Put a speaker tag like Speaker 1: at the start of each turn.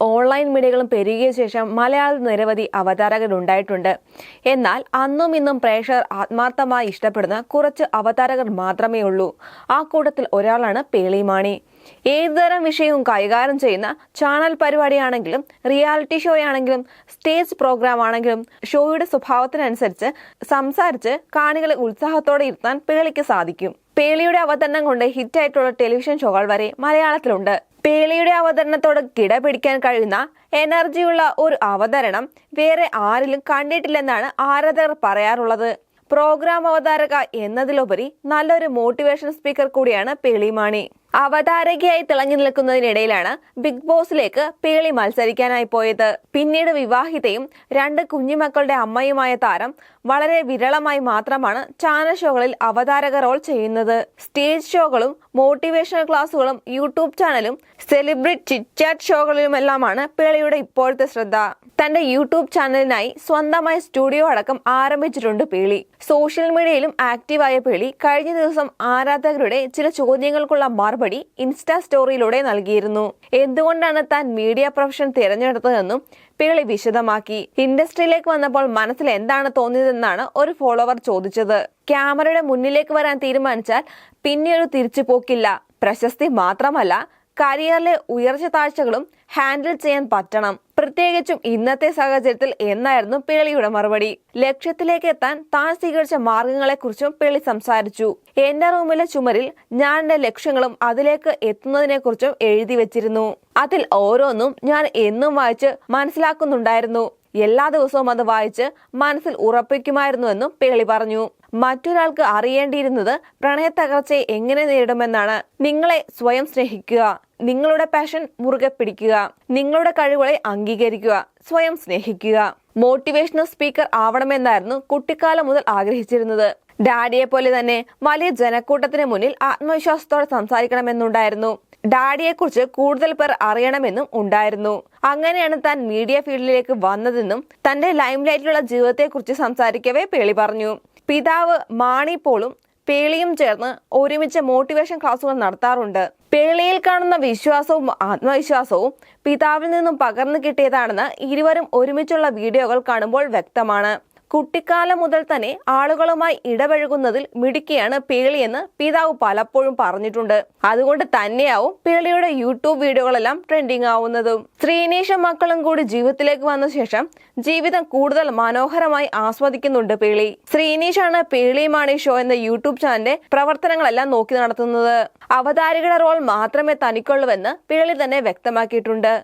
Speaker 1: Online മീഡിയകളും പെരുകിയ ശേഷം മലയാളത്തിൽ നിരവധി അവതാരകരുണ്ടായിട്ടുണ്ട് എന്നാൽ അന്നും ഇന്നും പ്രേക്ഷകർ ആത്മാർത്ഥമായി ഇഷ്ടപ്പെടുന്ന കുറച്ച് അവതാരകർ മാത്രമേ ഉള്ളൂ. ആ കൂട്ടത്തിൽ ഒരാളാണ് പേളിമാണി. ഏതുതരം വിഷയവും കൈകാര്യം ചെയ്യുന്ന ചാനൽ പരിപാടിയാണെങ്കിലും റിയാലിറ്റി ഷോ ആണെങ്കിലും സ്റ്റേജ് പ്രോഗ്രാം ആണെങ്കിലും ഷോയുടെ സ്വഭാവത്തിനനുസരിച്ച് സംസാരിച്ച് കാണികളെ ഉത്സാഹത്തോടെ ഇരുത്താൻ പേളിക്ക് സാധിക്കും. പേളിയുടെ അവതരണം കൊണ്ട് ഹിറ്റായിട്ടുള്ള ടെലിവിഷൻ ഷോകൾ വരെ മലയാളത്തിലുണ്ട്. പേളിയുടെ അവതരണത്തോട് കിട പിടിക്കാൻ കഴിയുന്ന എനർജിയുള്ള ഒരു അവതരണം വേറെ ആരിലും കണ്ടിട്ടില്ലെന്നാണ് ആരാധകർ പറയാറുള്ളത്. പ്രോഗ്രാം അവതാരക എന്നതിലുപരി നല്ലൊരു മോട്ടിവേഷൻ സ്പീക്കർ കൂടിയാണ് പേളിമാണി. അവതാരകയായി തിളങ്ങി നിൽക്കുന്നതിനിടയിലാണ് ബിഗ് ബോസിലേക്ക് പേളി മത്സരിക്കാനായി പോയത്. പിന്നീട് വിവാഹിതയും രണ്ട് കുഞ്ഞുമക്കളുടെ അമ്മയുമായ താരം വളരെ വിരളമായി മാത്രമാണ് ചാനൽ ഷോകളിൽ അവതാരക റോൾ ചെയ്യുന്നത്. സ്റ്റേജ് ഷോകളും മോട്ടിവേഷണൽ ക്ലാസുകളും യൂട്യൂബ് ചാനലും സെലിബ്രിറ്റി ചിറ്റ്ചാറ്റ് ഷോകളിലുമെല്ലാമാണ് പേളിയുടെ ഇപ്പോഴത്തെ ശ്രദ്ധ. തന്റെ യൂട്യൂബ് ചാനലിനായി സ്വന്തമായി സ്റ്റുഡിയോ അടക്കം ആരംഭിച്ചിട്ടുണ്ട് പേളി. സോഷ്യൽ മീഡിയയിലും ആക്റ്റീവായ പേളി കഴിഞ്ഞ ദിവസം ആരാധകരുടെ ചില ചോദ്യങ്ങൾക്കുള്ള മറുപടി ഇൻസ്റ്റാ സ്റ്റോറിയിലൂടെ നൽകിയിരുന്നു. എന്തുകൊണ്ടാണ് താൻ മീഡിയ പ്രൊഫഷൻ തിരഞ്ഞെടുത്തതെന്നും പിള്ളി വിശദമാക്കി. ഇൻഡസ്ട്രിയിലേക്ക് വന്നപ്പോൾ മനസ്സിൽ എന്താണ് തോന്നിയതെന്നാണ് ഒരു ഫോളോവർ ചോദിച്ചത്. ക്യാമറയുടെ മുന്നിലേക്ക് വരാൻ തീരുമാനിച്ചാൽ പിന്നെ ഒരു തിരിച്ചുപോക്കില്ല. പ്രശസ്തി മാത്രമല്ല കരിയറിലെ ഉയർച്ച താഴ്ചകളും ഹാൻഡിൽ ചെയ്യാൻ പറ്റണം. പ്രത്യേകിച്ചും ഇന്നത്തെ സാഹചര്യത്തിൽ എന്നായിരുന്നു പേളിയുടെ മറുപടി. ലക്ഷ്യത്തിലേക്ക് എത്താൻ താൻ സ്വീകരിച്ച മാർഗങ്ങളെക്കുറിച്ചും പേളി സംസാരിച്ചു. എന്റെ റൂമിലെ ചുമരിൽ ഞാൻ എന്റെ ലക്ഷ്യങ്ങളും അതിലേക്ക് എത്തുന്നതിനെക്കുറിച്ചും എഴുതി വെച്ചിരുന്നു. അതിൽ ഓരോന്നും ഞാൻ എന്നും വായിച്ച് മനസ്സിലാക്കുന്നുണ്ടായിരുന്നു. എല്ലാ ദിവസവും അത് വായിച്ച് മനസ്സിൽ ഉറപ്പിക്കുമായിരുന്നുവെന്നും പേളി പറഞ്ഞു. മറ്റൊരാൾക്ക് അറിയേണ്ടിയിരുന്നത് പ്രണയത്തകർച്ചയെ എങ്ങനെ നേരിടുമെന്നാണ്. നിങ്ങളെ സ്വയം സ്നേഹിക്കുക. നിങ്ങളുടെ പാഷൻ മുറുകെ പിടിക്കുക. നിങ്ങളുടെ കഴിവുകളെ അംഗീകരിക്കുക. സ്വയം സ്നേഹിക്കുക. മോട്ടിവേഷണൽ സ്പീക്കർ ആവണമെന്നായിരുന്നു കുട്ടിക്കാലം മുതൽ ആഗ്രഹിച്ചിരുന്നത്. ഡാഡിയെ പോലെ തന്നെ വലിയ ജനക്കൂട്ടത്തിന് മുന്നിൽ ആത്മവിശ്വാസത്തോടെ സംസാരിക്കണമെന്നുണ്ടായിരുന്നു. ഡാഡിയെക്കുറിച്ച് കൂടുതൽ പേർ അറിയണമെന്നും ഉണ്ടായിരുന്നു. അങ്ങനെയാണ് താൻ മീഡിയ ഫീൽഡിലേക്ക് വന്നതെന്നും തന്റെ ലൈംലൈറ്റിലുള്ള ജീവിതത്തെക്കുറിച്ച് സംസാരിക്കവേ പേളി പറഞ്ഞു. പിതാവ് മാണി പോളും പേളിയും ചേർന്ന് ഒരുമിച്ച് മോട്ടിവേഷൻ ക്ലാസ്സുകൾ നടത്താറുണ്ട്. പേളിയിൽ കാണുന്ന വിശ്വാസവും ആത്മവിശ്വാസവും പിതാവിൽ നിന്നും പകർന്നു കിട്ടിയതാണെന്ന് ഇരുവരും ഒരുമിച്ചുള്ള വീഡിയോകൾ കാണുമ്പോൾ വ്യക്തമാണ്. കുട്ടിക്കാലം മുതൽ തന്നെ ആളുകളുമായി ഇടപഴകുന്നതിൽ മിടുക്കിയാണ് പേളിയെന്ന് പിതാവ് പലപ്പോഴും പറഞ്ഞിട്ടുണ്ട്. അതുകൊണ്ട് തന്നെയാവും പേളിയുടെ യൂട്യൂബ് വീഡിയോകളെല്ലാം ട്രെൻഡിങ് ആവുന്നതും. സ്ത്രീനേഷ മക്കളും കൂടി ജീവിതത്തിലേക്ക് വന്ന ശേഷം ജീവിതം കൂടുതൽ മനോഹരമായി ആസ്വദിക്കുന്നുണ്ട് പേളി. ശ്രീനീഷാണ് പേളി മാണി ഷോ എന്ന യൂട്യൂബ് ചാനലിന്റെ പ്രവർത്തനങ്ങളെല്ലാം നോക്കി നടത്തുന്നത്. അവതാരികയുടെ റോൾ മാത്രമേ തനിക്കുള്ളൂവെന്ന് പേളി തന്നെ വ്യക്തമാക്കിയിട്ടുണ്ട്.